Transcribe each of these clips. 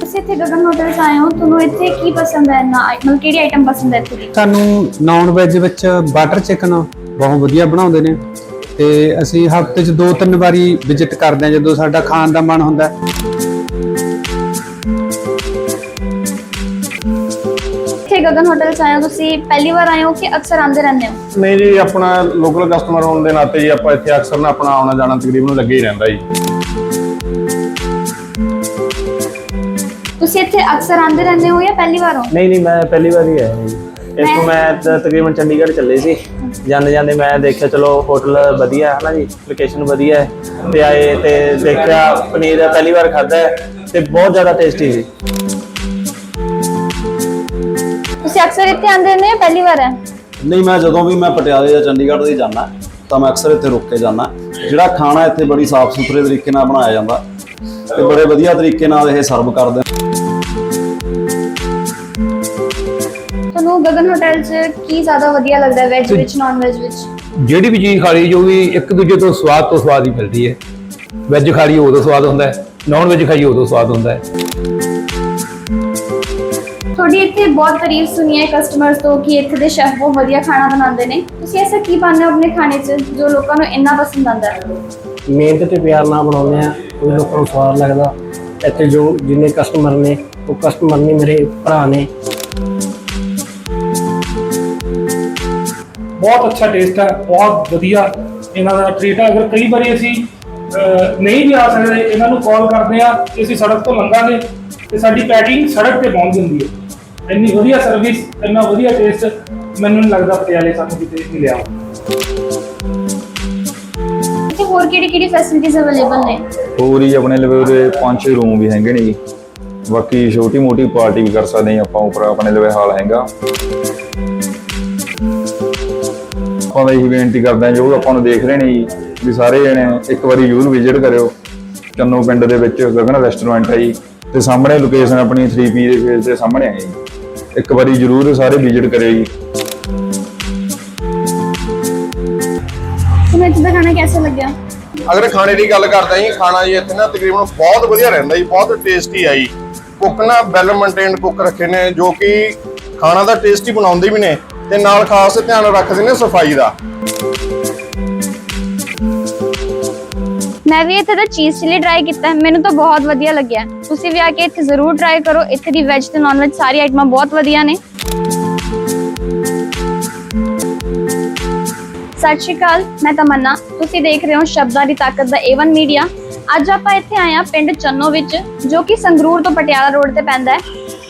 ਤੁਸੀਂ ਇੱਥੇ ਗਗਨ ਹੋਟਲ 'ਚ ਆਏ ਹੋ, ਤੁਹਾਨੂੰ ਇੱਥੇ ਕੀ ਪਸੰਦ ਹੈ ਨਾ, ਮਤਲਬ ਕਿਹੜੀ ਆਈਟਮ ਪਸੰਦ ਹੈ ਇੱਥੇ ਦੀ ਸਾਨੂੰ ਨਾਨ ਵੈਜ ਵਿੱਚ ਬਟਰ ਚਿਕਨ ਬਹੁਤ ਵਧੀਆ ਬਣਾਉਂਦੇ ਨੇ ਤੇ ਅਸੀਂ ਹਫ਼ਤੇ 'ਚ ਦੋ ਤਿੰਨ ਵਾਰੀ ਵਿਜ਼ਿਟ ਕਰਦੇ ਹਾਂ ਜਦੋਂ ਸਾਡਾ ਖਾਣ ਦਾ ਮਨ ਹੁੰਦਾ ਹੈ। ਗਗਨ ਹੋਟਲ 'ਚ ਆਏ ਹੋ ਤੁਸੀਂ ਪਹਿਲੀ ਵਾਰ ਆਏ ਹੋ ਕਿ ਅਕਸਰ ਆਉਂਦੇ ਰਹਿੰਦੇ ਹੋ? ਨਹੀਂ ਜੀ ਆਪਣਾ ਲੋਕਲ ਕਸਟਮਰ ਹੋਣ ਦੇ ਨਾਤੇ ਜੀ ਆਪਾਂ ਇੱਥੇ ਅਕਸਰ ਨਾ ਆਪਣਾ ਆਉਣਾ ਜਾਣਾ ਤਕਰੀਬਨ ਲੱਗੇ ਹੀ ਰਹਿੰਦਾ ਜੀ। ਤੁਸੀਂ ਇੱਥੇ ਅਕਸਰ ਆਉਂਦੇ ਰਹਿੰਦੇ ਹੋ ਜਾਂ ਪਹਿਲੀ ਵਾਰ ਹੋ? ਨਹੀਂ ਨਹੀਂ ਮੈਂ ਪਹਿਲੀ ਵਾਰ ਹੀ ਆਇਆ ਜੀ। ਇਸ ਤੋਂ ਮੈਂ ਤ- ਤਕਰੀਬਨ ਚੰਡੀਗੜ੍ਹ ਚੱਲੇ ਸੀ। ਜਾਂਦੇ ਜਾਂਦੇ ਮੈਂ ਦੇਖਿਆ ਚਲੋ ਹੋਟਲ ਵਧੀਆ ਹੈ ਨਾ ਜੀ ਲੋਕੇਸ਼ਨ ਵਧੀਆ ਹੈ। ਤੇ ਆਏ ਤੇ ਦੇਖਿਆ ਪਨੀਰ ਪਹਿਲੀ ਵਾਰ ਖਾਦਾ ਤੇ ਬਹੁਤ ਜ਼ਿਆਦਾ ਟੇਸਟੀ ਸੀ। ਅਕਸਰ ਇੱਥੇ ਆਉਂਦੇ ਜਾਂ ਪਹਿਲੀ ਵਾਰ ਹੈ? ਨਹੀਂ ਮੈਂ ਜਦੋਂ ਵੀ ਮੈਂ ਪਟਿਆਲੇ ਜਾਂ ਚੰਡੀਗੜ੍ਹ ਦੀ ਜਾਂਦਾ ਤਾਂ ਮੈਂ ਅਕਸਰ ਇੱਥੇ ਰੁਕ ਕੇ ਜਾਂਦਾ। ਜਿਹੜਾ ਖਾਣਾ ਇੱਥੇ ਬੜੀ ਸਾਫ਼ ਸੁਥਰੇ ਤਰੀਕੇ ਨਾਲ ਬਣਾਇਆ ਜਾਂਦਾ ਤੇ ਬੜੇ ਵਧੀਆ ਤਰੀਕੇ ਨਾਲ ਇਹ ਸਰਵ ਕਰਦੇ ਤੁਹਾਨੂੰ ਗਗਨ ਹੋਟਲ 'ਚ ਕੀ ਜ਼ਿਆਦਾ ਵਧੀਆ ਲੱਗਦਾ ਹੈ ਵੈਜ ਵਿੱਚ ਨਾਨ ਵੈਜ ਵਿੱਚ? ਜਿਹੜੀ ਵੀ ਚੀਜ਼ ਖਾ ਲਈ ਜੋ ਵੀ ਇੱਕ ਦੂਜੇ ਤੋਂ ਸਵਾਦ ਤੋਂ ਸਵਾਦ ਹੀ ਮਿਲਦੀ ਹੈ। ਵੈਜ ਖਾ ਲਈ ਉਦੋਂ ਸਵਾਦ ਹੁੰਦਾ ਹੈ ਨਾਨ ਵੈਜ ਖਾਈਏ ਉਦੋਂ ਸਵਾਦ ਹੁੰਦਾ ਹੈ। ਤੁਹਾਡੀ ਇੱਥੇ ਬਹੁਤ ਤਾਰੀਫ ਸੁਣੀ ਹੈ ਕਸਟਮਰਸ ਤੋਂ ਕਿ ਇੱਥੇ ਦੇ ਸ਼ੈਫ ਬਹੁਤ ਵਧੀਆ ਖਾਣਾ ਬਣਾਉਂਦੇ ਨੇ। ਤੁਸੀਂ ਐਸਾ ਕੀ ਪਾਉਂਦੇ ਹੋ ਆਪਣੇ ਖਾਣੇ 'ਚ ਜੋ ਲੋਕਾਂ ਨੂੰ ਇੰਨਾ ਪਸੰਦ ਆਉਂਦਾ? ਹੈ ਮਿਹਨਤ ਤੇ ਪਿਆਰ ਨਾਲ ਬਣਾਉਂਦੇ ਆ ਕੋਈ ਲੋਕਾਂ ਨੂੰ ਸਵਾਦ ਲੱਗਦਾ। ਇੱਥੇ ਜੋ ਜਿੰਨੇ ਕਸਟਮਰ ਨੇ ਉਹ ਕਸਟਮਰ ਨਹੀਂ ਮੇਰੇ ਭਰਾ ਨੇ। ਬਹੁਤ ਅੱਛਾ ਟੇਸਟ ਹੈ ਬਹੁਤ ਵਧੀਆ। ਇਹਨਾਂ ਦਾ ਟ੍ਰੀਟ ਹੈ ਅਗਰ ਕਈ ਵਾਰੀ ਅਸੀਂ ਨਹੀਂ ਵੀ ਆ ਸਕਦੇ ਇਹਨਾਂ ਨੂੰ ਕਾਲ ਕਰਦੇ ਆ ਕਿ ਅਸੀਂ ਸੜਕ ਤੋਂ ਲੰਘਾਂਗੇ ਤੇ ਸਾਡੀ ਪੈਕਿੰਗ ਸੜਕ ਤੇ ਪਹੁੰਚ ਜਾਂਦੀ ਹੈ। ਇੰਨੀ ਵਧੀਆ ਸਰਵਿਸ ਇੰਨਾ ਵਧੀਆ ਟੇਸਟ ਮੈਨੂੰ ਨਹੀਂ ਲੱਗਦਾ ਪਟਿਆਲੇ ਸਾਨੂੰ ਕਿਤੇ ਮਿਲਿਆ। ਹੋਰ ਕਿਹੜੀ ਕਿਹੜੀ ਫੈਸਿਲਿਟੀਜ਼ ਅਵੇਲੇਬਲ ਨੇ? ਹੋਰ ਹੀ ਆਪਣੇ ਲਵੇ ਉਹਦੇ ਪੰਜ ਛੇ ਰੂਮ ਵੀ ਹੈਗੇ ਨੇ ਜੀ। ਬਾਕੀ ਛੋਟੀ ਮੋਟੀ ਪਾਰਟੀ ਵੀ ਕਰ ਸਕਦੇ ਆਪਾਂ ਉੱਪਰ ਆਪਣੇ ਲਵੇ ਹਾਲ ਹੈਗਾ। ਆਪਾਂ ਦਾ ਇਹੀ ਬੇਨਤੀ ਕਰਦੇ ਹਾਂ ਜੋ ਆਪਾਂ ਨੂੰ ਦੇਖ ਰਹੇ ਨੇ ਜੀ ਵੀ ਸਾਰੇ ਜਣੇ ਇੱਕ ਵਾਰੀ ਜ਼ਰੂਰ ਵਿਜ਼ਿਟ ਕਰਿਓ। ਚੰਨੋ ਪਿੰਡ ਦੇ ਵਿੱਚ ਗਗਨ ਰੈਸਟੋਰੈਂਟ ਹੈ ਜੀ ਤੇ ਸਾਹਮਣੇ ਲੋਕੇਸ਼ਨ ਆਪਣੀ 3P ਦੇ ਫੇਸ ਦੇ ਸਾਹਮਣੇ ਹੈ ਜੀ। ਇੱਕ ਵਾਰੀ ਜ਼ਰੂਰ ਸਾਰੇ ਵਿਜ਼ਿਟ ਕਰਿਓ ਜੀ। ਤੁਹਾਨੂੰ ਇੱਥੇ ਦਾ ਖਾਣਾ ਕਿਹਦਾ ਲੱਗਿਆ? ਅਗਰ ਖਾਣੇ ਦੀ ਗੱਲ ਕਰਦਾ ਜੀ ਖਾਣਾ ਜੀ ਇੱਥੇ ਨਾ ਤਕਰੀਬਨ ਬਹੁਤ ਵਧੀਆ ਰਹਿੰਦਾ ਜੀ ਬਹੁਤ ਟੇਸਟੀ ਆ ਜੀ। ਕੁੱਕ ਨਾ ਵੈਲ ਮੇਨਟੇਨਡ ਕੁੱਕ ਰੱਖੇ ਨੇ ਜੋ ਕਿ ਖਾਣਾ ਦਾ ਟੇਸਟੀ ਬਣਾਉਂਦੇ ਵੀ ਨੇ। ਤੇ ਨਾਲ ਖਾਸ ਧਿਆਨ ਰੱਖਦੇ ਨੇ ਸਫ਼ਾਈ ਦਾ। ਮੈਂ ਵੀ ਇੱਥੇ ਦਾ ਚੀਜ਼ ਚਿਲੀ ਟਰਾਈ ਕੀਤਾ, ਮੈਨੂੰ ਤਾਂ ਬਹੁਤ ਵਧੀਆ ਲੱਗਿਆ। ਤੁਸੀਂ ਵੀ ਆ ਕੇ ਇੱਥੇ ਜ਼ਰੂਰ ਟਰਾਈ ਕਰੋ, ਇੱਥੇ ਦੀ ਵੈਜ ਤੇ ਨਾਨ ਵੈਜ ਸਾਰੀ ਆਈਟਮਾਂ ਬਹੁਤ ਵਧੀਆ ਨੇ। ਸਤਿ ਸ਼੍ਰੀ ਅਕਾਲ, ਮੈਂ ਤਮੰਨਾ। ਤੁਸੀਂ ਦੇਖ ਰਹੇ ਹੋ ਸ਼ਬਦਾਂ ਦੀ ਤਾਕਤ ਦਾ A1 ਮੀਡੀਆ ਅੱਜ ਆਪਾਂ ਇੱਥੇ ਆਏ ਹਾਂ ਪਿੰਡ ਚੰਨੋ ਵਿੱਚ, ਜੋ ਕਿ ਸੰਗਰੂਰ ਤੋਂ ਪਟਿਆਲਾ ਰੋਡ ਤੇ ਪੈਂਦਾ ਹੈ।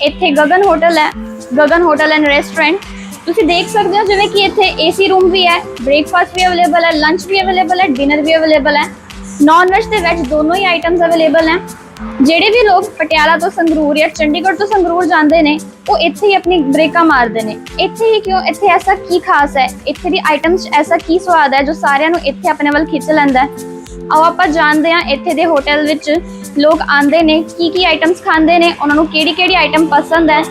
ਇੱਥੇ ਗਗਨ ਹੋਟਲ ਹੈ, ਗਗਨ ਹੋਟਲ ਐਂਡ ਰੈਸਟੋਰੈਂਟ ਤੁਸੀਂ ਦੇਖ ਸਕਦੇ ਹੋ ਜਿਵੇਂ ਕਿ ਇੱਥੇ ਏਸੀ ਰੂਮ ਵੀ ਹੈ ਬ੍ਰੇਕਫਾਸਟ ਵੀ ਅਵੇਲੇਬਲ ਹੈ ਲੰਚ ਵੀ ਅਵੇਲੇਬਲ ਹੈ ਡਿਨਰ ਵੀ ਅਵੇਲੇਬਲ ਹੈ। ਨਾਨ ਵੈਜ ਤੇ ਵੈਜ ਦੋਨੋਂ ਹੀ ਆਈਟਮਸ ਅਵੇਲੇਬਲ ਹੈ। ਜਿਹੜੇ ਵੀ ਲੋਕ ਪਟਿਆਲਾ ਤੋਂ ਸੰਗਰੂਰ ਜਾਂ ਚੰਡੀਗੜ੍ਹ ਤੋਂ ਸੰਗਰੂਰ ਜਾਂਦੇ ਨੇ, ਉਹ ਇੱਥੇ ਹੀ ਆਪਣੀ ਬ੍ਰੇਕਾਂ ਮਾਰਦੇ ਨੇ। ਇੱਥੇ ਹੀ ਕਿਉਂ? ਇੱਥੇ ਐਸਾ ਕੀ ਖਾਸ ਹੈ? ਇੱਥੇ ਦੀ ਆਈਟਮਸ 'ਚ ਐਸਾ ਕੀ ਸਵਾਦ ਹੈ ਜੋ ਸਾਰਿਆਂ ਨੂੰ ਇੱਥੇ ਆਪਣੇ ਵੱਲ ਖਿੱਚ ਲੈਂਦਾ ਹੈ? ਆਓ ਆਪਾਂ ਜਾਣਦੇ ਹਾਂ ਇੱਥੇ ਦੇ ਹੋਟਲ ਵਿੱਚ ਲੋਕ ਆਉਂਦੇ ਨੇ ਕੀ ਕੀ ਆਈਟਮਸ ਖਾਂਦੇ ਨੇ, ਉਹਨਾਂ ਨੂੰ ਕਿਹੜੀ ਕਿਹੜੀ ਆਈਟਮ ਪਸੰਦ ਹੈ?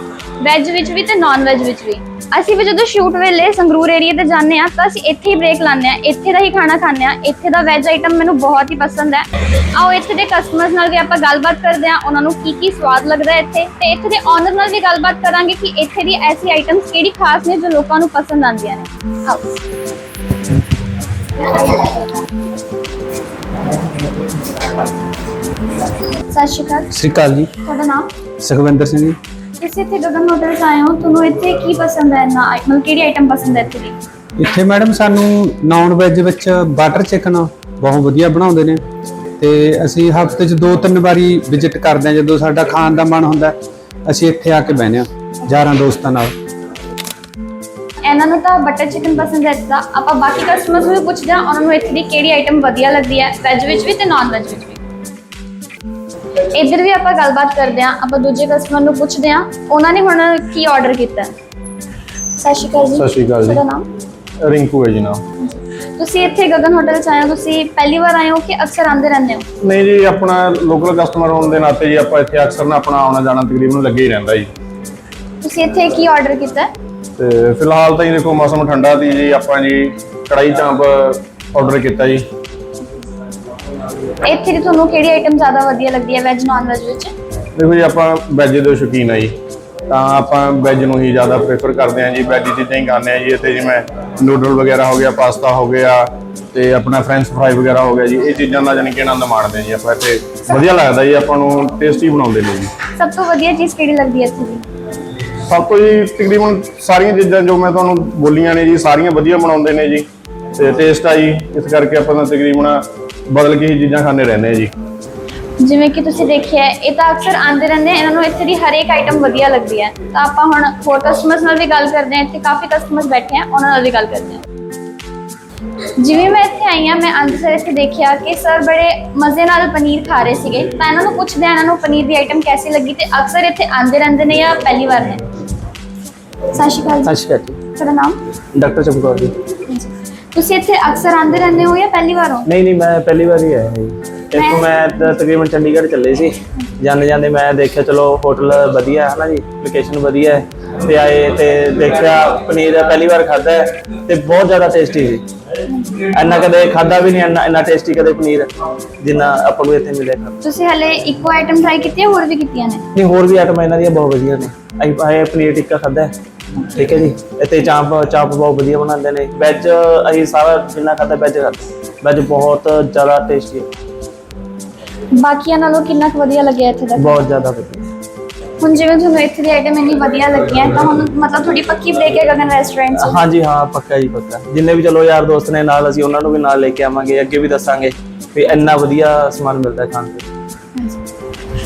ਵੈਜ ਵਿੱਚ ਵੀ ਤੇ ਨਾਨ ਵੈਜ ਵਿੱਚ ਵੀ। ਅਸੀਂ ਵੀ ਜਦੋਂ ਸ਼ੂਟ ਵੇਲੇ ਸੰਗਰੂਰ ਏਰੀਆ ਤੇ ਜਾਂਦੇ ਆ ਤਾਂ ਅਸੀਂ ਇੱਥੇ ਹੀ ਬ੍ਰੇਕ ਲਾਉਂਦੇ ਆ ਇੱਥੇ ਦਾ ਹੀ ਖਾਣਾ ਖਾਂਦੇ ਆ ਇੱਥੇ ਦਾ ਵੈਜ ਆਈਟਮ ਮੈਨੂੰ ਬਹੁਤ ਹੀ ਪਸੰਦ ਹੈ। ਆਓ ਇੱਥੇ ਦੇ ਕਸਟਮਰਸ ਨਾਲ ਵੀ ਆਪਾਂ ਗੱਲਬਾਤ ਕਰਦੇ ਆ ਉਹਨਾਂ ਨੂੰ ਕੀ ਕੀ ਸਵਾਦ ਲੱਗਦਾ ਇੱਥੇ। ਤੇ ਇੱਥੇ ਦੇ ਓਨਰ ਨਾਲ ਵੀ ਗੱਲਬਾਤ ਕਰਾਂਗੇ ਕਿ ਇੱਥੇ ਦੀ ਐਸੀ ਆਈਟਮਸ ਕਿਹੜੀ ਖਾਸ ਨੇ ਜੋ ਲੋਕਾਂ ਨੂੰ ਪਸੰਦ ਆਉਂਦੀਆਂ ਨੇ। ਆਓ। ਸਤਿ ਸ਼੍ਰੀ ਅਕਾਲ। ਸਤਿ ਸ਼੍ਰੀ ਅਕਾਲ ਜੀ। ਤੁਹਾਡਾ ਨਾਮ? ਸੁਖਵਿੰਦਰ ਸਿੰਘ ਜੀ। ਤੁਸੀਂ ਇੱਥੇ ਗਗਨ 'ਚ ਆਏ ਹੋ ਤੁਹਾਨੂੰ ਇੱਥੇ ਕੀ ਪਸੰਦ ਹੈ? ਨਾ ਮਤਲਬ ਕਿਹੜੀ ਆਈਟਮ ਪਸੰਦ ਹੈ ਇੱਥੇ ਦੀ? ਇੱਥੇ ਮੈਡਮ ਸਾਨੂੰ ਨਾਨ ਵੈਜ ਵਿੱਚ ਬਟਰ ਚਿਕਨ ਬਹੁਤ ਵਧੀਆ ਬਣਾਉਂਦੇ ਨੇ ਤੇ ਅਸੀਂ ਹਫ਼ਤੇ 'ਚ ਦੋ ਤਿੰਨ ਵਾਰੀ ਵਿਜ਼ਿਟ ਕਰਦੇ ਹਾਂ ਜਦੋਂ ਸਾਡਾ ਖਾਣ ਦਾ ਮਨ ਹੁੰਦਾ ਅਸੀਂ ਇੱਥੇ ਆ ਕੇ ਬਹਿੰਦੇ ਹਾਂ ਯਾਰਾਂ ਦੋਸਤਾਂ ਨਾਲ। ਇਹਨਾਂ ਨੂੰ ਤਾਂ ਬਟਰ ਚਿਕਨ ਪਸੰਦ ਹੈ ਦਾ ਆਪਾਂ ਬਾਕੀ ਕਸਟਮਰਸ ਨੂੰ ਵੀ ਪੁੱਛਦੇ ਹਾਂ ਉਹਨਾਂ ਨੂੰ ਇੱਥੇ ਦੀ ਕਿਹੜੀ ਆਈਟਮ ਵਧੀਆ ਲੱਗਦੀ ਹੈ ਵੈਜ ਵਿੱਚ ਵੀ ਤੇ ਨਾਨ ਵੈਜ ਵਿੱਚ ਵੀ? ਇੱਧਰ ਵੀ ਆਪਾਂ ਗੱਲਬਾਤ ਕਰਦੇ ਹਾਂ ਆਪਾਂ ਦੂਜੇ ਕਸਟਮਰ ਨੂੰ ਪੁੱਛਦੇ ਹਾਂ ਉਹਨਾਂ ਨੇ ਹੁਣ ਕੀ ਆਰਡਰ ਕੀਤਾ? ਸਤਿ ਸ਼੍ਰੀ ਅਕਾਲ ਜੀ। ਸਤਿ ਸ਼੍ਰੀ ਅਕਾਲ ਜੀ। ਤੁਹਾਡਾ ਨਾਮ? ਰਿੰਕੂ ਹੈ ਜੀ ਨਾ ਤੁਸੀਂ ਇੱਥੇ ਗਗਨ ਹੋਟਲ 'ਚ ਆਏ ਹੋ ਤੁਸੀਂ ਪਹਿਲੀ ਵਾਰ ਆਏ ਹੋ ਕਿ ਅਕਸਰ ਆਉਂਦੇ ਰਹਿੰਦੇ ਹੋ? ਨਹੀਂ ਜੀ ਆਪਣਾ ਲੋਕਲ ਕਸਟਮਰ ਹੋਣ ਦੇ ਨਾਤੇ ਜੀ ਆਪਾਂ ਇੱਥੇ ਅਕਸਰ ਨਾ ਆਪਣਾ ਆਉਣਾ ਜਾਣਾ ਤਕਰੀਬਨ ਲੱਗੇ ਹੀ ਰਹਿੰਦਾ ਜੀ। ਤੁਸੀਂ ਇੱਥੇ ਕੀ ਆਰਡਰ ਕੀਤਾ? ਹੈ ਤੇ ਫਿਲਹਾਲ ਤਾਂ ਜੀ ਦੇਖੋ ਮੌਸਮ ਠੰਡਾ ਸੀ ਜੀ ਆਪਾਂ ਜੀ ਕੜਾਈ ਚਾਂਪ ਆਰਡਰ ਕੀਤਾ ਜੀ। ਇੱਥੇ ਦੀ ਤੁਹਾਨੂੰ ਕਿਹੜੀ ਆਈਟਮ ਜ਼ਿਆਦਾ ਵਧੀਆ ਲੱਗਦੀ ਹੈ ਵੈਜ ਨਾਨ ਵੈਜ ਵਿੱਚ? ਦੇਖੋ ਜੀ ਆਪਾਂ ਵੈਜ ਦੇ ਸ਼ੌਕੀਨ ਆ ਜੀ। ਤਾਂ ਆਪਾਂ ਵੈਜ ਨੂੰ ਹੀ ਜ਼ਿਆਦਾ ਪ੍ਰੇਫਰ ਕਰਦੇ ਹਾਂ ਜੀ। ਵੈਜ ਚੀਜ਼ਾਂ ਹੀ ਖਾਂਦੇ ਆ ਜੀ। ਇੱਥੇ ਜਿਵੇਂ ਨੂਡਲ ਵਗੈਰਾ ਹੋ ਗਿਆ ਪਾਸਤਾ ਹੋ ਗਿਆ ਤੇ ਆਪਣਾ ਫ੍ਰੈਂਚ ਫਰਾਈ ਵਗੈਰਾ ਹੋ ਗਿਆ ਜੀ। ਇਹ ਚੀਜ਼ਾਂ ਦਾ ਜਾਨੀ ਕਿ ਆਨੰਦ ਮਾਣਦੇ ਜੀ ਆਪਾਂ ਇੱਥੇ। ਵਧੀਆ ਲੱਗਦਾ ਜੀ ਆਪਾਂ ਨੂੰ ਟੇਸਟੀ ਬਣਾਉਂਦੇ ਨੇ ਜੀ। ਸਭ ਤੋਂ ਵਧੀਆ ਚੀਜ਼ ਕਿਹੜੀ ਲੱਗਦੀ ਹੈ ਇੱਥੇ ਦੀ? ਸਭ ਤੋਂ ਜੀ ਤਕਰੀਬਨ ਸਾਰੀਆਂ ਚੀਜ਼ਾਂ ਜੋ ਮੈਂ ਤੁਹਾਨੂੰ ਬੋਲੀਆਂ ਨੇ ਜੀ ਸਾਰੀਆਂ ਵਧੀਆ ਬਣਾਉਂਦੇ ਨੇ ਜੀ। ਤੇ ਟੇਸਟ ਆ ਜੀ। ਇਸ ਕਰਕੇ ਆਪਾਂ ਤਾਂ ਤਕਰੀਬਨ ਬਦਲ ਕੇ ਹੀ ਚੀਜ਼ਾਂ ਖਾਂਦੇ ਰਹਿੰਦੇ ਆ ਜੀ। ਜਿਵੇਂ ਕਿ ਤੁਸੀਂ ਦੇਖਿਆ ਹੈ, ਇਹ ਤਾਂ ਅਕਸਰ ਆਉਂਦੇ ਰਹਿੰਦੇ ਆ ਇਹਨਾਂ ਨੂੰ ਇੱਥੇ ਦੀ ਹਰੇਕ ਆਈਟਮ ਵਧੀਆ ਲੱਗਦੀ ਹੈ। ਤਾਂ ਆਪਾਂ ਹੁਣ ਹੋਰ ਕਸਟਮਰਸ ਨਾਲ ਵੀ ਗੱਲ ਕਰਦੇ ਹਾਂ ਇੱਥੇ ਕਾਫੀ ਕਸਟਮਰਸ ਬੈਠੇ ਆ ਉਹਨਾਂ ਨਾਲ ਵੀ ਗੱਲ ਕਰਦੇ ਹਾਂ। ਜਿਵੇਂ ਮੈਂ ਇੱਥੇ ਆਈ ਹਾਂ ਮੈਂ ਆਂਦੇ ਸਰ ਇੱਥੇ ਦੇਖਿਆ ਕਿ ਸਰ ਬੜੇ ਮਜ਼ੇ ਨਾਲ ਪਨੀਰ ਖਾ ਰਹੇ ਸੀਗੇ। ਤਾਂ ਇਹਨਾਂ ਨੂੰ ਪੁੱਛਦੇ ਆ ਇਹਨਾਂ ਨੂੰ ਪਨੀਰ ਦੀ ਆਈਟਮ ਕੈਸੀ ਲੱਗੀ ਤੇ ਅਕਸਰ ਇੱਥੇ ਆਉਂਦੇ ਰਹਿੰਦੇ ਨੇ ਜਾਂ ਪਹਿਲੀ ਵਾਰ ਨੇ? ਸਤਿ ਸ਼੍ਰੀ ਅਕਾਲ ਜੀ। ਸਤਿ ਸ਼੍ਰੀ ਅਕਾਲ ਤੁਹਾਡਾ ਨਾਮ? ਜੀ ਡਾਕਟਰ ਚਮਕੌਰ ਜੀ। ਤੁਸੀਂ ਇੱਥੇ ਅਕਸਰ ਆਉਂਦੇ ਰਹਿੰਦੇ ਹੋ ਜਾਂ ਪਹਿਲੀ ਵਾਰ ਹੋ? ਨਹੀਂ ਨਹੀਂ ਮੈਂ ਪਹਿਲੀ ਵਾਰ ਹੀ ਆਇਆ ਜੀ। ਇੱਥੋਂ ਮੈਂ ਤ- ਤਕਰੀਬਨ ਚੰਡੀਗੜ੍ਹ ਚੱਲੇ ਸੀ। ਜਾਂਦੇ ਜਾਂਦੇ ਮੈਂ ਦੇਖਿਆ ਚਲੋ ਹੋਟਲ ਵਧੀਆ ਹੈ ਨਾ ਜੀ ਲੋਕੇਸ਼ਨ ਵਧੀਆ ਹੈ। ਤੇ ਆਏ ਤੇ ਦੇਖਿਆ ਪਨੀਰ ਪਹਿਲੀ ਵਾਰ ਖਾਦਾ ਹੈ ਤੇ ਬਹੁਤ ਜ਼ਿਆਦਾ ਟੇਸਟੀ ਸੀ। ਇੰਨਾ ਕਦੇ ਖਾਦਾ ਵੀ ਨਹੀਂ ਇੰਨਾ ਇੰਨਾ ਟੇਸਟੀ ਕਦੇ ਪਨੀਰ ਜਿੰਨਾ ਆਪਾਂ ਨੂੰ ਇੱਥੇ ਮਿਲਿਆ। ਤੁਸੀਂ ਹਲੇ ਇੱਕੋ ਆਈਟਮ ਟਰਾਈ ਕੀਤੀ ਹੈ ਹੋਰ ਵੀ ਕੀਤੀਆਂ ਨੇ? ਨਹੀਂ ਹੋਰ ਵੀ ਆਈਟਮਾਂ ਇਹਨਾਂ ਦੀਆਂ ਬਹੁਤ ਵਧੀਆ ਨੇ। ਅਸੀਂ ਆਏ ਪਨੀਰ ਟਿੱਕਾ ਖਾਦਾ ਹੈ। ਠੀਕ ਹੈ ਜੀ। ਇੱਥੇ ਚਾਂਪ ਚਾਂਪ ਬਹੁਤ ਵਧੀਆ ਬਣਾਉਂਦੇ ਨੇ। ਵੈਜ ਅਸੀਂ ਸਾਰਾ ਜਿੰਨਾ ਖਾਦਾ ਵੈਜ ਖਾਦਾ ਵੈਜ ਬਹੁਤ ਜ਼ਿਆਦਾ ਟੇਸਟੀ ਹੈ। ਬਾਕੀਆਂ ਨਾਲੋਂ ਕਿੰਨਾ ਕੁ ਵਧੀਆ ਲੱਗਿਆ ਇੱਥੇ ਦਾ? ਬਹੁਤ ਜ਼ਿਆਦਾ ਵਧੀਆ। ਹੁਣ ਜਿਵੇਂ ਤੁਹਾਨੂੰ ਇੱਥੇ ਦੀ ਆਈਟਮ ਇੰਨੀ ਵਧੀਆ ਲੱਗੀ ਹੈ ਤਾਂ ਹੁਣ ਮਤਲਬ ਤੁਹਾਡੀ ਪੱਕੀ ਬ੍ਰੇਕ ਹੈ ਗਗਨ ਰੈਸਟੋਰੈਂਟ ਹਾਂਜੀ ਹਾਂ ਪੱਕਾ ਜੀ ਪੱਕਾ। ਜਿੰਨੇ ਵੀ ਚਲੋ ਯਾਰ ਦੋਸਤ ਨੇ ਨਾਲ ਅਸੀਂ ਉਹਨਾਂ ਨੂੰ ਵੀ ਨਾਲ ਲੈ ਕੇ ਆਵਾਂਗੇ ਅੱਗੇ ਵੀ ਦੱਸਾਂਗੇ ਵੀ ਇੰਨਾ ਵਧੀਆ ਸਮਾਨ ਮਿਲਦਾ ਖਾਣ ਤੇ।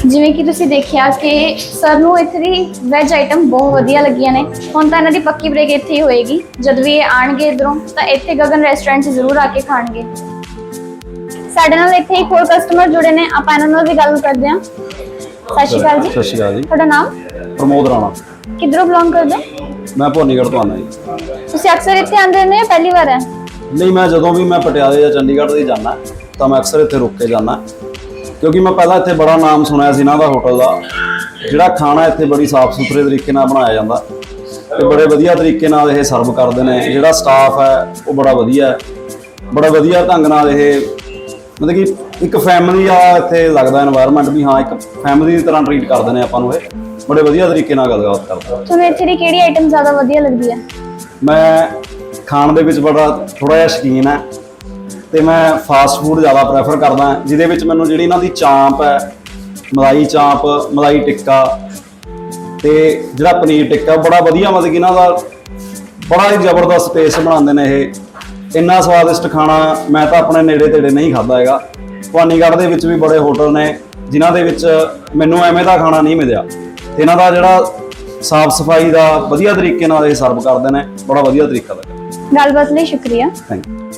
ਜਿਵੇਂ ਕਿ ਤੁਸੀਂ ਦੇਖਿਆ ਕਿ ਸਰ ਨੂੰ ਇੱਥੇ ਦੀ ਵੈਜ ਆਈਟਮ ਬਹੁਤ ਵਧੀਆ ਲੱਗੀਆਂ ਨੇ। ਹੁਣ ਤਾਂ ਇਹਨਾਂ ਦੀ ਪੱਕੀ ਬ੍ਰੇਕ ਇੱਥੇ ਹੀ ਹੋਏਗੀ। ਜਦ ਵੀ ਇਹ ਆਣਗੇ ਇਧਰੋਂ ਤਾਂ ਇੱਥੇ ਗਗਨ ਰੈਸਟੋਰੈਂਟ 'ਚ ਜ਼ਰੂਰ ਆ ਕੇ ਖਾਣਗੇ। ਸਾਡੇ ਨਾਲ ਇੱਥੇ ਇੱਕ ਹੋਰ ਕਸਟਮਰ ਜੁੜੇ ਨੇ ਆਪਾਂ ਇਹਨਾਂ ਨਾਲ ਵੀ ਗੱਲ ਕਰਦੇ ਹਾਂ। ਸਤਿ ਸ਼੍ਰੀ ਅਕਾਲ ਜੀ। ਸਤਿ ਸ਼੍ਰੀ ਅਕਾਲ ਜੀ। ਤੁਹਾਡਾ ਨਾਮ? ਪ੍ਰਮੋਦ ਰਾਣਾ। ਕਿੱਧਰੋਂ ਬਿਲੋਂਗ ਕਰਦੇ? ਹੋ ਮੈਂ ਭੋਨੀਗੜ੍ਹ ਤੋਂ ਆਉਂਦਾ ਜੀ। ਤੁਸੀਂ ਅਕਸਰ ਇੱਥੇ ਆਉਂਦੇ ਨੇ ਪਹਿਲੀ ਵਾਰ ਹੈ? ਨਹੀਂ ਮੈਂ ਜਦੋਂ ਵੀ ਮੈਂ ਪਟਿਆਲੇ ਜਾਂ ਚੰਡੀਗੜ੍ਹ ਦੀ ਜਾਂਦਾ ਤਾਂ ਮੈਂ ਅਕਸਰ ਇੱਥੇ ਰੁਕ ਕੇ ਜਾਂਦਾ। ਕਿਉਂਕਿ ਮੈਂ ਪਹਿਲਾਂ ਇੱਥੇ ਬੜਾ ਨਾਮ ਸੁਣਿਆ ਸੀ ਇਹਨਾਂ ਦਾ ਹੋਟਲ ਦਾ। ਜਿਹੜਾ ਖਾਣਾ ਇੱਥੇ ਬੜੀ ਸਾਫ਼ ਸੁਥਰੇ ਤਰੀਕੇ ਨਾਲ ਬਣਾਇਆ ਜਾਂਦਾ। ਤੇ ਬੜੇ ਵਧੀਆ ਤਰੀਕੇ ਨਾਲ ਇਹ ਸਰਵ ਕਰਦੇ ਨੇ। ਜਿਹੜਾ ਸਟਾਫ ਹੈ ਉਹ ਬੜਾ ਵਧੀਆ ਹੈ। ਬੜਾ ਵਧੀਆ ਢੰਗ ਨਾਲ ਇਹ ਮਤਲਬ ਕਿ ਇੱਕ ਫੈਮਿਲੀ ਆ ਇੱਥੇ ਲੱਗਦਾ এনवायरमेंट ਵੀ ਹਾਂ ਇੱਕ ਫੈਮਿਲੀ ਦੀ ਤਰ੍ਹਾਂ ਟ੍ਰੀਟ ਕਰਦੇ ਨੇ ਆਪਾਂ ਨੂੰ ਇਹ। ਬੜੇ ਵਧੀਆ ਤਰੀਕੇ ਨਾਲ ਗੱਲਬਾਤ ਕਰਦੇ ਤੁਹਾਨੂੰ ਇੱਥੇ ਦੀ ਕਿਹੜੀ ਆਈਟਮ ਜ਼ਿਆਦਾ ਵਧੀਆ ਲੱਗਦੀ ਹੈ? ਮੈਂ ਖਾਣ ਦੇ ਵਿੱਚ ਬੜਾ ਥੋੜਾ ਜਿਹਾ ਸ਼ਕੀਨ ਹੈ। ਤੇ ਮੈਂ ਫਾਸਟ ਫੂਡ ਜ਼ਿਆਦਾ ਪ੍ਰੈਫਰ ਕਰਦਾ ਜਿਹਦੇ ਵਿੱਚ ਮੈਨੂੰ ਜਿਹੜੀ ਇਹਨਾਂ ਦੀ ਚਾਂਪ ਹੈ ਮਲਾਈ ਚਾਂਪ ਮਲਾਈ ਟਿੱਕਾ ਤੇ ਜਿਹੜਾ ਪਨੀਰ ਟਿੱਕਾ ਬੜਾ ਵਧੀਆ ਮਤਲਬ ਕਿ ਇਹਨਾਂ ਦਾ ਬੜਾ ਹੀ ਜ਼ਬਰਦਸਤ ਟੇਸਟ ਬਣਾਉਂਦੇ ਨੇ ਇਹ। ਇੰਨਾ ਸਵਾਦਿਸ਼ਟ ਖਾਣਾ ਮੈਂ ਤਾਂ ਆਪਣੇ ਨੇੜੇ ਤੇੜੇ ਨਹੀਂ ਖਾਦਾ ਹੈਗਾ। ਭਵਾਨੀਗੜ੍ਹ ਦੇ ਵਿੱਚ ਵੀ ਬੜੇ ਹੋਟਲ ਨੇ ਜਿਨ੍ਹਾਂ ਦੇ ਵਿੱਚ ਮੈਨੂੰ ਐਵੇਂ ਦਾ ਖਾਣਾ ਨਹੀਂ ਮਿਲਿਆ। ਤੇ ਇਹਨਾਂ ਦਾ ਜਿਹੜਾ ਸਾਫ਼ ਸਫ਼ਾਈ ਦਾ ਵਧੀਆ ਤਰੀਕੇ ਨਾਲ ਇਹ ਸਰਵ ਕਰਦੇ ਨੇ ਬੜਾ ਵਧੀਆ ਤਰੀਕਾ ਲੱਗਾ। ਗੱਲਬਾਤ ਲਈ ਸ਼ੁਕਰੀਆ। ਥੈਂਕ ਯੂ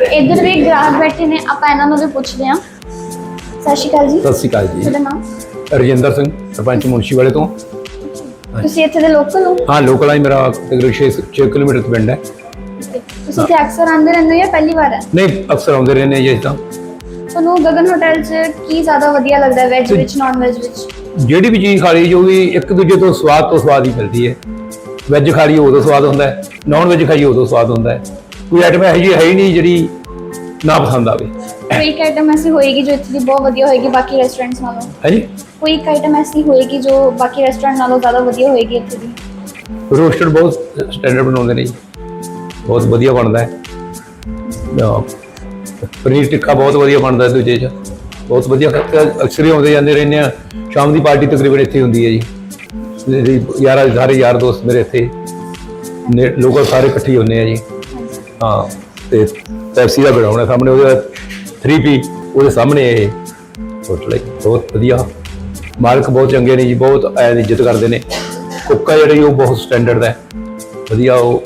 ਇੱਧਰ ਵੀ ਗ੍ਰਾਹਕ ਬੈਠੇ ਨੇ ਆਪਾਂ ਇਹਨਾਂ ਨੂੰ ਵੀ ਪੁੱਛਦੇ ਹਾਂ। ਸਤਿ ਸ਼੍ਰੀ ਅਕਾਲ ਜੀ। ਸਤਿ ਸ਼੍ਰੀ ਅਕਾਲ ਜੀ। ਤੁਹਾਡਾ ਨਾਮ? ਰਜਿੰਦਰ ਸਿੰਘ ਸਰਪੰਚ ਮੁਨਸ਼ੀ ਵਾਲੇ ਤੋਂ। ਤੁਸੀਂ ਇੱਥੇ ਦੇ ਲੋਕਲ ਹੋ? ਹਾਂ ਲੋਕਲ ਆ ਜੀ, ਮੇਰਾ ਤਕਰੀਬਨ 6 6 ਕਿਲੋਮੀਟਰ ਤੋਂ ਪਿੰਡ ਹੈ। ਤੁਸੀਂ ਇੱਥੇ ਅਕਸਰ ਆਉਂਦੇ ਰਹਿੰਦੇ ਹੋ ਜਾਂ ਪਹਿਲੀ ਵਾਰ ਹੈ? ਨਹੀਂ ਅਕਸਰ ਆਉਂਦੇ ਰਹਿੰਦੇ ਜੀ ਅਸੀਂ ਤਾਂ। ਤੁਹਾਨੂੰ ਗਗਨ ਹੋਟਲ 'ਚ ਕੀ ਜ਼ਿਆਦਾ ਵਧੀਆ ਲੱਗਦਾ ਹੈ ਵੈਜ ਵਿੱਚ ਨਾਨ ਵੈਜ ਵਿੱਚ? ਜਿਹੜੀ ਵੀ ਚੀਜ਼ ਖਾ ਲਈ ਜੋ ਵੀ ਇੱਕ ਦੂਜੇ ਤੋਂ ਸਵਾਦ ਤੋਂ ਸਵਾਦ ਹੀ ਮਿਲਦੀ ਹੈ। ਵੈਜ ਖਾ ਲਈ ਉਦੋਂ ਸਵਾਦ ਹੁੰਦਾ ਹੈ ਨਾਨ ਵੈਜ ਖਾਈਏ ਉਦੋਂ ਸਵਾਦ ਹੁੰਦਾ ਹੈ। ਕੋਈ ਆਈਟਮ ਇਹੋ ਜਿਹੀ ਹੈ ਹੀ ਨਹੀਂ ਜਿਹੜੀ ਨਾ ਪਸੰਦ ਆਵੇ। ਕੋਈ ਇੱਕ ਆਈਟਮ ਐਸੀ ਹੋਏਗੀ ਜੋ ਇੱਥੇ ਦੀ ਬਹੁਤ ਵਧੀਆ ਹੋਏਗੀ ਬਾਕੀ ਰੈਸਟੋਰੈਂਟਸ ਨਾਲੋਂ। ਹੈ ਜੀ ਕੋਈ ਇੱਕ ਆਈਟਮ ਐਸੀ ਹੋਏਗੀ ਜੋ ਬਾਕੀ ਰੈਸਟੋਰੈਂਟ ਨਾਲੋਂ ਜ਼ਿਆਦਾ ਵਧੀਆ ਹੋਏਗੀ ਇੱਥੇ ਦੀ। ਰੋਸਟਡ ਬਹੁਤ ਸਟੈਂਡਰਡ ਬਣਾਉਂਦੇ ਨੇ ਜੀ। ਬਹੁਤ ਵਧੀਆ ਬਣਦਾ ਹੈ। ਅਹ ਪਨੀਰ ਟਿੱਕਾ ਬਹੁਤ ਵਧੀਆ ਬਣਦਾ ਹੈ ਦੂਜੇ ਚ। ਬਹੁਤ ਵਧੀਆ ਖਾਧਾ। ਅਕਸਰ ਹੀ ਆਉਂਦੇ ਜਾਂਦੇ ਰਹਿੰਦੇ ਆ ਸ਼ਾਮ ਦੀ ਪਾਰਟੀ ਤਕਰੀਬਨ ਇੱਥੇ ਹੀ ਹੁੰਦੀ ਹੈ ਜੀ। ਮੇਰੀ ਯਾਰਾਂ ਸਾਰੇ ਯਾਰ ਦੋਸਤ ਮੇਰੇ ਇੱਥੇ ਨੇ ਲੋਕਲ ਸਾਰੇ ਇਕੱਠੇ ਹੀ ਹੁੰਦੇ ਆ ਜੀ। ਹਾਂ ਤੇ ਪੈਪਸੀ ਦਾ ਗਰਾਉਂਡ ਹੈ ਸਾਹਮਣੇ ਉਹਦੇ 3P ਉਹਦੇ ਸਾਹਮਣੇ ਇਹ ਹੋਟਲ ਹੈ ਬਹੁਤ ਵਧੀਆ। ਮਾਲਕ ਬਹੁਤ ਚੰਗੇ ਨੇ ਜੀ ਬਹੁਤ ਐਨ ਇੱਜ਼ਤ ਕਰਦੇ ਨੇ। ਕੁੱਕਾ ਜਿਹੜੀ ਉਹ ਬਹੁਤ ਸਟੈਂਡਰਡ ਹੈ। ਵਧੀਆ ਉਹ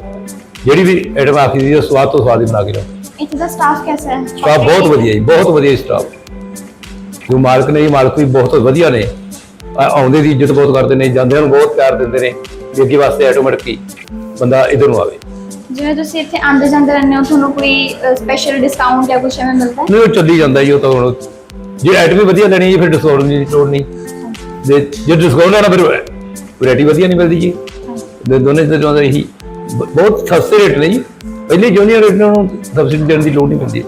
ਜਿਹੜੀ ਵੀ ਆਈਟਮ ਆਖੀ ਦੀ ਸਵਾਦ ਤੋਂ ਸਵਾਦ ਹੀ ਬਣਾ ਕੇ ਲਿਆਓ ਇੱਥੇ ਦਾ ਸਟਾਫ ਕੈਸਾ ਹੈ? ਸਟਾਫ ਬਹੁਤ ਵਧੀਆ ਜੀ ਬਹੁਤ ਵਧੀਆ ਸਟਾਫ ਜੋ ਮਾਲਕ ਨੇ ਜੀ ਮਾਲਕ ਵੀ ਬਹੁਤ ਵਧੀਆ ਨੇ। ਆਉਂਦੇ ਦੀ ਇੱਜ਼ਤ ਬਹੁਤ ਕਰਦੇ ਨੇ ਜਾਂਦਿਆਂ ਨੂੰ ਬਹੁਤ ਪਿਆਰ ਦਿੰਦੇ ਨੇ ਅੱਗੇ ਵਾਸਤੇ ਆਟੋਮੈਟਿਕ ਹੀ ਬੰਦਾ ਇਧਰ ਨੂੰ ਆਵੇ। ਜਿਵੇਂ ਤੁਸੀਂ ਇੱਥੇ ਆਉਂਦੇ ਜਾਂਦੇ ਰਹਿੰਦੇ ਹੋ ਤੁਹਾਨੂੰ ਕੋਈ ਸਪੈਸ਼ਲ ਡਿਸਕਾਊਂਟ ਜਾਂ ਕੁਝ ਐਵੇਂ ਮਿਲਦਾ? ਹੈ ਨਹੀਂ ਉਹ ਚੱਲੀ ਜਾਂਦਾ ਜੀ ਉਹ ਤਾਂ ਹੁਣ। ਜੇ ਆਈਟਮ ਵੀ ਵਧੀਆ ਲੈਣੀ ਜੀ ਫਿਰ ਡਿਸਕਾਊਂਟ ਦੀ ਲੋੜ ਨਹੀਂ। ਜੇ ਜੇ ਡਿਸਕਾਊਂਟ ਲੈਣਾ ਫਿਰ ਵੈਰਾਈਟੀ ਵਧੀਆ ਨਹੀਂ ਮਿਲਦੀ ਜੀ। ਦੇ ਦੋਨੇ ਤੇ ਚਾਹੁੰਦੇ ਇਹੀ ਬਹੁਤ ਸਸਤੇ ਰੇਟ ਨੇ ਜੀ। ਪਹਿਲੇ ਜੂਨੀਅਰ ਰੇਟ ਨੂੰ ਸਬਸਿਡੀ ਦੇਣ ਦੀ ਲੋੜ ਨਹੀਂ ਪੈਂਦੀ।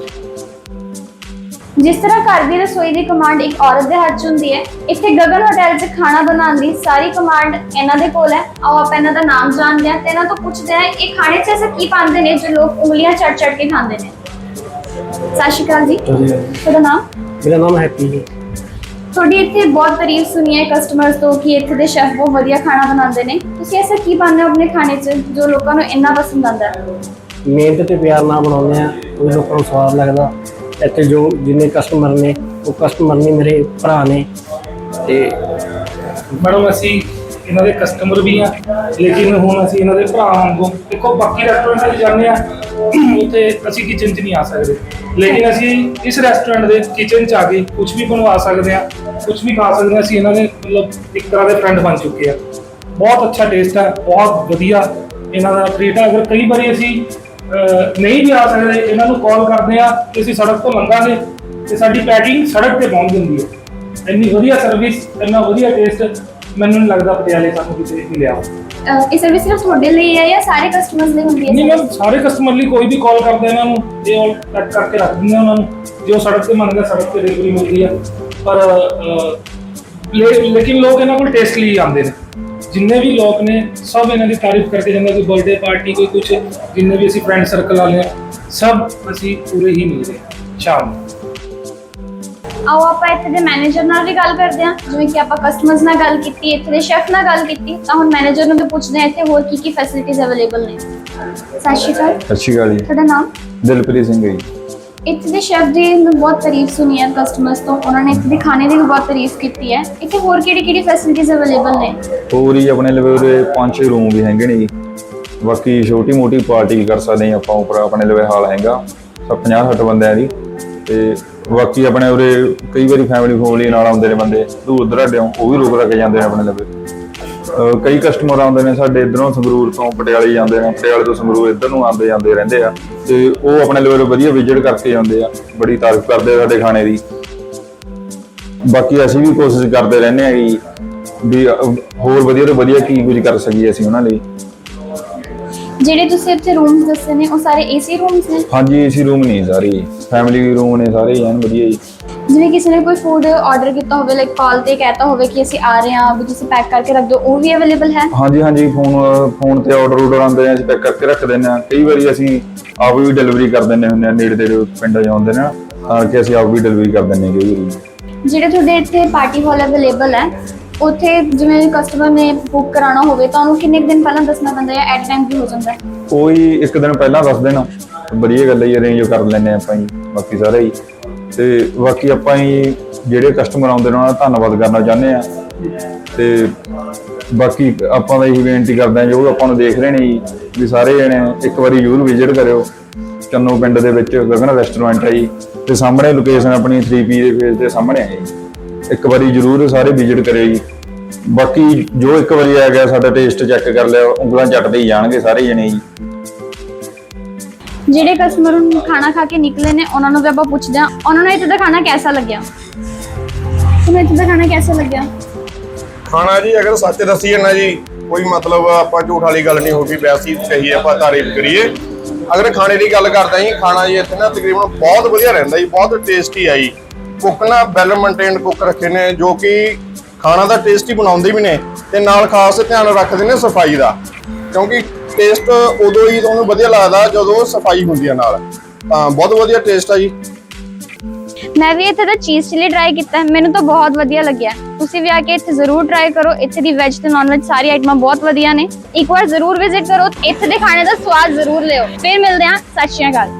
ਜਿਸ ਤਰ੍ਹਾਂ ਘਰ ਦੀ ਰਸੋਈ ਦੀ ਕਮਾਂਡ ਇੱਕ ਔਰਤ ਦੇ ਹੱਥ 'ਚ ਹੁੰਦੀ ਹੈ ਇੱਥੇ ਗਗਨ ਹੋਟਲ 'ਚ ਖਾਣਾ ਬਣਾਉਣ ਦੀ ਸਾਰੀ ਕਮਾਂਡ ਇਹਨਾਂ ਦੇ ਕੋਲ ਹੈ। ਆਓ ਆਪਾਂ ਇਹਨਾਂ ਦਾ ਨਾਮ ਜਾਣਦੇ ਹਾਂ ਤੇ ਇਹਨਾਂ ਤੋਂ ਪੁੱਛਦੇ ਹਾਂ ਇਹ ਖਾਣੇ 'ਚ ਐਸਾ ਕੀ ਪਾਉਂਦੇ ਨੇ ਜੋ ਲੋਕ ਉਂਗਲੀਆਂ ਚੱਟ ਚੱਟ ਕੇ ਖਾਂਦੇ ਨੇ? ਸਤਿ ਸ਼੍ਰੀ ਅਕਾਲ ਜੀ। ਤੁਹਾਡਾ ਨਾਮ? ਮੇਰਾ ਨਾਮ ਹੈਪੀ ਜੀ। ਤੁਹਾਡੀ ਇੱਥੇ ਬਹੁਤ ਤਾਰੀਫ ਸੁਣੀ ਹੈ ਕਸਟਮਰਸ ਤੋਂ ਕਿ ਇੱਥੇ ਦੇ ਸ਼ੈਫ ਬਹੁਤ ਵਧੀਆ ਖਾਣਾ ਬਣਾਉਂਦੇ ਨੇ। ਤੁਸੀਂ ਐਸਾ ਕੀ ਪਾਉਂਦੇ ਹੋ ਆਪਣੇ ਖਾਣੇ 'ਚ ਜੋ ਲੋਕਾਂ ਨੂੰ ਇੰਨਾ ਪਸੰਦ ਆਉਂਦਾ? ਹੈ ਮਿਹਨਤ ਤੇ ਪਿਆਰ ਨਾਲ ਬਣਾਉਂਦੇ ਆ ਉਹ ਲੋਕਾਂ ਨੂੰ ਸਵਾਦ ਲੱਗਦਾ। ਇੱਥੇ ਜੋ ਜਿੰਨੇ ਕਸਟਮਰ ਨੇ, ਉਹ ਕਸਟਮਰ ਨੇ ਮੇਰੇ ਭਰਾ ਨੇ। ਤੇ ਮੈਡਮ, ਅਸੀਂ ਇਹਨਾਂ ਦੇ ਕਸਟਮਰ ਵੀ ਆ ਲੇਕਿਨ ਹੁਣ ਅਸੀਂ ਇਹਨਾਂ ਦੇ ਭਰਾ ਵਾਂਗੂ, ਦੇਖੋ, ਬਾਕੀ ਰੈਸਟੋਰੈਂਟਾਂ 'ਚ ਜਾਂਦੇ ਆ ਉੱਥੇ ਅਸੀਂ ਕਿਚਨ 'ਚ ਨਹੀਂ ਆ ਸਕਦੇ। ਲੇਕਿਨ ਅਸੀਂ ਇਸ ਰੈਸਟੋਰੈਂਟ ਦੇ ਕਿਚਨ 'ਚ ਆ ਕੇ ਕੁਝ ਵੀ ਬਣਵਾ ਸਕਦੇ ਆ ਕੁਝ ਵੀ ਖਾ ਸਕਦੇ ਆ ਅਸੀਂ ਇਹਨਾਂ ਦੇ ਮਤਲਬ ਇੱਕ ਤਰ੍ਹਾਂ ਦੇ ਫਰੈਂਡ ਬਣ ਚੁੱਕੇ ਆ ਬਹੁਤ ਅੱਛਾ ਟੇਸਟ ਹੈ, ਬਹੁਤ ਵਧੀਆ ਇਹਨਾਂ ਦਾ ਟ੍ਰੀਟ ਹੈ। ਅਗਰ ਕਈ ਵਾਰੀ ਅਸੀਂ ਨਹੀਂ ਵੀ ਆ ਸਕਦੇ ਇਹਨਾਂ ਨੂੰ ਕਾਲ ਕਰਦੇ ਆ ਕਿ ਅਸੀਂ ਸੜਕ ਤੋਂ ਲੰਘਾਂਗੇ ਤੇ ਸਾਡੀ ਪੈਕਿੰਗ ਸੜਕ ਤੇ ਪਹੁੰਚ ਜਾਂਦੀ ਹੈ। ਇੰਨੀ ਵਧੀਆ ਸਰਵਿਸ ਇੰਨਾ ਵਧੀਆ ਟੇਸਟ ਮੈਨੂੰ ਨਹੀਂ ਲੱਗਦਾ ਪਟਿਆਲੇ ਸਾਨੂੰ ਕਿਤੇ ਮਿਲਿਆ। ਅਹ ਇਹ ਸਰਵਿਸ ਸਿਰਫ ਤੁਹਾਡੇ ਲਈ ਹੈ ਜਾਂ ਸਾਰੇ ਕਸਟਮਰਸ ਲਈ ਹੁੰਦੀ ਨਹੀਂ ਹੈ ਮੈਂ ਸਾਰੇ ਕਸਟਮਰ ਲਈ ਕੋਈ ਵੀ ਕਾਲ ਕਰਦਾ ਇਹਨਾਂ ਨੂੰ ਇਹ ਆਲ ਕੱਟ ਕਰਕੇ ਰੱਖ ਦਿੰਦੇ ਉਹਨਾਂ ਨੂੰ। ਜੋ ਸੜਕ ਤੇ ਮੰਗਦਾ ਸੜਕ ਤੇ ਡਿਲੀਵਰੀ ਮਿਲਦੀ ਆ। ਪਰ ਅਹ, ਲੇ- ਲੇਕਿਨ ਲੋਕ ਇਹਨਾਂ ਕੋਲ ਟੇਸਟ ਲਈ ਆਉਂਦੇ ਨੇ। ਜਿੰਨੇ ਵੀ ਲੋਕ ਨੇ ਸਭ ਇਹਨਾਂ ਦੀ ਤਾਰੀਫ ਕਰਕੇ ਜਾਂਦੇ ਕੋਈ ਬਰਥਡੇ ਪਾਰਟੀ ਕੋਈ ਕੁਝ ਜਿੰਨੇ ਵੀ ਅਸੀਂ ਫਰੈਂਡ ਸਰਕਲ ਵਾਲੇ ਸਭ ਅਸੀਂ ਪੂਰੇ ਹੀ ਮਿਲਦੇ ਹਾਂ ਸ਼ਾਮ ਨੂੰ। ਆਓ ਆਪਾਂ ਇੱਥੇ ਦੇ ਮੈਨੇਜਰ ਨਾਲ ਵੀ ਗੱਲ ਕਰਦੇ ਹਾਂ। ਜਿਵੇਂ ਕਿ ਆਪਾਂ ਕਸਟਮਰਸ ਨਾਲ ਗੱਲ ਕੀਤੀ ਇੱਥੇ ਦੇ ਸ਼ੈਫ ਨਾਲ ਗੱਲ ਕੀਤੀ ਤਾਂ ਹੁਣ ਮੈਨੇਜਰ ਨੂੰ ਵੀ ਪੁੱਛਦੇ ਹਾਂ ਇੱਥੇ ਹੋਰ ਕੀ ਕੀ ਫੈਸਿਲਿਟੀਜ਼ ਅਵੇਲੇਬਲ ਨੇ। ਸਤਿ ਸ਼੍ਰੀ ਅਕਾਲ। ਸਤਿ ਸ਼੍ਰੀ ਅਕਾਲ ਜੀ। ਤੁਹਾਡਾ ਨਾਮ? ਦਿਲਪ੍ਰੀਤ ਸਿੰਘ ਜੀ। ਇੱਥੇ ਦੇ ਸ਼ੈਫ ਦੀ ਮੈਂ ਬਹੁਤ ਤਾਰੀਫ ਸੁਣੀ ਹੈ ਕਸਟਮਰਸ ਤੋਂ। ਉਹਨਾਂ ਨੇ ਇੱਥੇ ਦੇ ਖਾਣੇ ਦੀ ਵੀ ਬਹੁਤ ਤਾਰੀਫ ਕੀਤੀ ਹੈ। ਇੱਥੇ ਹੋਰ ਕਿਹੜੀ ਕਿਹੜੀ ਫੈਸਿਲਿਟੀਜ਼ ਅਵੇਲੇਬਲ ਨੇ? ਹੋਰ ਹੀ ਆਪਣੇ ਲਵੇ ਉਰੇ ਪੰਜ ਛੇ ਰੂਮ ਵੀ ਹੈਗੇ ਨੇ ਜੀ। ਬਾਕੀ ਛੋਟੀ ਮੋਟੀ ਪਾਰਟੀ ਕਰ ਸਕਦੇ ਹਾਂ ਆਪਾਂ, ਉੱਪਰ ਆਪਣੇ ਲਵੇ ਹਾਲ ਹੈਗਾ। 50 60 ਬੰਦਿਆਂ ਦੀ। ਤੇ ਬਾਕੀ ਆਪਣੇ ਉਰੇ ਕਈ ਵਾਰੀ ਫੈਮਿਲੀ ਫੈਮਿਲੀ ਨਾਲ ਆਉਂਦੇ ਨੇ ਬੰਦੇ ਦੂਰ ਦਰਾਡਿਓਂ ਉਹ ਵੀ ਰੋਕ ਰੱਖ ਜਾਂਦੇ ਨੇ ਆਪਣੇ ਲਵੇ ਕਈ ਕਸਟਮਰ ਆਉਂਦੇ ਨੇ ਸਾਡੇ ਇਧਰੋਂ ਸੰਗਰੂਰ ਤੋਂ ਪਟਿਆਲੇ ਜਾਂਦੇ ਨੇ ਪਟਿਆਲੇ ਤੋਂ ਸੰਗਰੂਰ ਇੱਧਰ ਨੂੰ ਆਉਂਦੇ ਜਾਂਦੇ ਰਹਿੰਦੇ ਆ ਤੇ ਉਹ ਆਪਣੇ ਲੈਵਲ ਵਧੀਆ ਵਿਜ਼ਿਟ ਕਰਕੇ ਜਾਂਦੇ ਆ ਬੜੀ ਤਾਰੀਫ ਕਰਦੇ ਆ ਸਾਡੇ ਖਾਣੇ ਦੀ। ਬਾਕੀ ਅਸੀਂ ਵੀ ਕੋਸ਼ਿਸ਼ ਕਰਦੇ ਰਹਿੰਦੇ ਆ ਕਿ ਵੀ ਹੋਰ ਵਧੀਆ ਤੋਂ ਵਧੀਆ ਕੀ ਕੁਝ ਕਰ ਸਕੀਏ ਅਸੀਂ ਉਹਨਾਂ ਲਈ। ਜਿਹੜੇ ਤੁਸੀਂ ਇੱਥੇ ਰੂਮਸ ਦੱਸੇ ਨੇ ਉਹ ਸਾਰੇ ਏਸੀ ਰੂਮਸ ਨੇ? ਹਾਂਜੀ ਏਸੀ ਰੂਮ ਨਹੀਂ ਸਾਰੇ। ਫੈਮਿਲੀ ਰੂਮ ਨੇ ਸਾਰੇ ਐਨ ਵਧੀਆ ਜੀ। ਜਿਵੇਂ ਕਿਸੇ ਨੇ ਕੋਈ ਫੂਡ ਆਰਡਰ ਕੀਤਾ ਹੋਵੇ ਲਾਈਕ ਕਾਲ ਤੇ ਕਹਿਤਾ ਹੋਵੇ ਕਿ ਅਸੀਂ ਆ ਰਹੇ ਹਾਂ ਵੀ ਤੁਸੀਂ ਪੈਕ ਕਰਕੇ ਰੱਖ ਦਿਓ ਉਹ ਵੀ ਅਵੇਲੇਬਲ ਹੈ? ਹਾਂਜੀ ਹਾਂਜੀ ਫੋਨ ਫੋਨ ਤੇ ਆਰਡਰ ਆਰਡਰ ਆਉਂਦੇ ਆ ਅਸੀਂ ਪੈਕ ਕਰਕੇ ਰੱਖ ਦਿੰਦੇ ਆ ਕਈ ਵਾਰੀ ਅਸੀਂ ਆਪ ਵੀ ਡਿਲੀਵਰੀ ਕਰ ਦਿੰਦੇ ਹੁੰਦੇ ਆ ਨੇੜੇ ਦੇ ਪਿੰਡਾਂ ਜਾਂਦੇ ਨੇ ਤਾਂ ਕਿ ਅਸੀਂ ਆਪ ਵੀ ਡਿਲੀਵਰੀ ਕਰ ਦਿੰਦੇ ਹਾਂ ਕਈ ਵਾਰੀ। ਜਿਹੜੇ ਤੁਹਾਡੇ ਇੱਥੇ ਪਾਰਟੀ ਹਾਲ ਅਵੇਲੇਬਲ ਹੈ ਉੱਥੇ ਜਿਵੇਂ ਕਸਟਮਰ ਨੇ ਬੁੱਕ ਕਰਾਉਣਾ ਹੋਵੇ ਤਾਂ ਉਹਨੂੰ ਕਿੰਨੇ ਦਿਨ ਪਹਿਲਾਂ ਦੱਸਣਾ ਪੈਂਦਾ ਹੈ ਐਟ ਟਾਈਮ ਵੀ ਹੋ ਜਾਂਦਾ? ਹੈ ਕੋਈ ਇੱਕ ਦਿਨ ਪਹਿਲਾਂ ਦੱਸ ਦੇਣਾ। ਵਧੀਆ ਗੱਲ ਹੈ ਜੀ ਅਰੇਂਜ ਕਰ ਲੈਂਦੇ ਆਪਾਂ ਜੀ ਬਾਕੀ ਸਾਰੇ ਹੀ। ਤੇ ਬਾਕੀ ਆਪਾਂ ਹੀ ਜਿਹੜੇ ਕਸਟਮਰ ਆਉਂਦੇ ਨੇ ਉਹਨਾਂ ਦਾ ਧੰਨਵਾਦ ਕਰਨਾ ਚਾਹੁੰਦੇ ਆ ਤੇ ਬਾਕੀ ਆਪਾਂ ਤਾਂ ਇਹੀ ਬੇਨਤੀ ਕਰਦੇ ਆ ਜੋ ਆਪਾਂ ਨੂੰ ਦੇਖ ਰਹੇ ਨੇ ਜੀ, ਵੀ ਸਾਰੇ ਜਣੇ ਇੱਕ ਵਾਰੀ ਜ਼ਰੂਰ ਵਿਜ਼ਿਟ ਕਰਿਓ। ਚੰਨੋ ਪਿੰਡ ਦੇ ਵਿੱਚ ਗਗਨ ਰੈਸਟੋਰੈਂਟ ਹੈ ਜੀ, ਤੇ ਸਾਹਮਣੇ ਲੋਕੇਸ਼ਨ ਆਪਣੀ 3P ਦੇ ਫੇਸ ਦੇ ਸਾਹਮਣੇ ਹੈ ਜੀ। ਇੱਕ ਵਾਰੀ ਜ਼ਰੂਰ ਸਾਰੇ ਵਿਜ਼ਿਟ ਕਰਿਓ ਜੀ। ਬਾਕੀ ਜੋ ਇੱਕ ਵਾਰੀ ਆ ਗਿਆ, ਸਾਡਾ ਟੇਸਟ ਚੈੱਕ ਕਰ ਲਿਆ ਉਂਗਲਾਂ ਚੱਟਦੇ ਹੀ ਜਾਣਗੇ ਸਾਰੇ ਜਣੇ ਜੀ। ਜਿਹੜੇ ਕਸਟਮਰ ਨੂੰ ਖਾਣਾ ਖਾ ਕੇ ਨਿਕਲੇ ਨੇ, ਉਹਨਾਂ ਨੂੰ ਵੀ ਆਪਾਂ ਪੁੱਛਦੇ ਹਾਂ। ਉਹਨਾਂ ਨੂੰ ਇੱਥੇ ਦਾ ਖਾਣਾ ਕੈਸਾ ਲੱਗਿਆ? ਤੁਹਾਨੂੰ ਇੱਥੇ ਦਾ ਖਾਣਾ ਕੈਸਾ ਲੱਗਿਆ? ਖਾਣਾ ਜੀ, ਅਗਰ ਸੱਚ ਦੱਸੀਏ ਨਾ ਜੀ, ਕੋਈ ਮਤਲਬ ਆਪਾਂ ਝੂਠ ਵਾਲੀ ਗੱਲ ਨਹੀਂ ਹੋਗੀ ਵੈਸੀ ਕਹੀਏ ਆਪਾਂ ਤਾਰੀਫ ਕਰੀਏ। ਅਗਰ ਖਾਣੇ ਦੀ ਗੱਲ ਕਰਦਾ ਜੀ, ਖਾਣਾ ਜੀ ਇੱਥੇ ਨਾ ਤਕਰੀਬਨ ਬਹੁਤ ਵਧੀਆ ਰਹਿੰਦਾ ਜੀ, ਬਹੁਤ ਟੇਸਟੀ ਆ ਜੀ। ਕੁੱਕ ਨਾ ਵੈਲ ਮੇਨਟੇਨਡ ਕੁੱਕ ਰੱਖੇ ਨੇ, ਜੋ ਕਿ ਖਾਣਾ ਦਾ ਟੇਸਟੀ ਬਣਾਉਂਦੇ ਵੀ ਨੇ, ਤੇ ਨਾਲ ਖਾਸ ਧਿਆਨ ਰੱਖਦੇ ਨੇ ਸਫ਼ਾਈ ਦਾ। ਕਿਉਂਕਿ ਟੇਸਟ ਉਦੋਂ ਹੀ ਤੁਹਾਨੂੰ ਵਧੀਆ ਲੱਗਦਾ ਜਦੋਂ ਸਫ਼ਾਈ ਹੁੰਦੀ ਆ ਨਾਲ। ਤਾਂ ਬਹੁਤ ਵਧੀਆ ਟੇਸਟ ਆ ਜੀ। ਮੈਂ ਵੀ ਇੱਥੇ ਦਾ ਚੀਜ਼ ਚਿਲੀ ਟਰਾਈ ਕੀਤਾ, ਮੈਨੂੰ ਤਾਂ ਬਹੁਤ ਵਧੀਆ ਲੱਗਿਆ। ਤੁਸੀਂ ਵੀ ਆ ਕੇ ਇੱਥੇ ਜ਼ਰੂਰ ਟਰਾਈ ਕਰੋ, ਇੱਥੇ ਦੀ ਵੈਜ ਤੇ ਨਾਨ ਵੈਜ ਸਾਰੀ ਆਈਟਮਾਂ ਬਹੁਤ ਵਧੀਆ ਨੇ। ਇੱਕ ਵਾਰ ਜ਼ਰੂਰ ਵਿਜ਼ਿਟ ਕਰੋ, ਇੱਥੇ ਦੇ ਖਾਣੇ ਦਾ ਸਵਾਦ ਜ਼ਰੂਰ ਲਿਓ। ਫਿਰ ਮਿਲਦੇ ਹਾਂ, ਸਤਿ ਸ਼੍ਰੀ ਅਕਾਲ।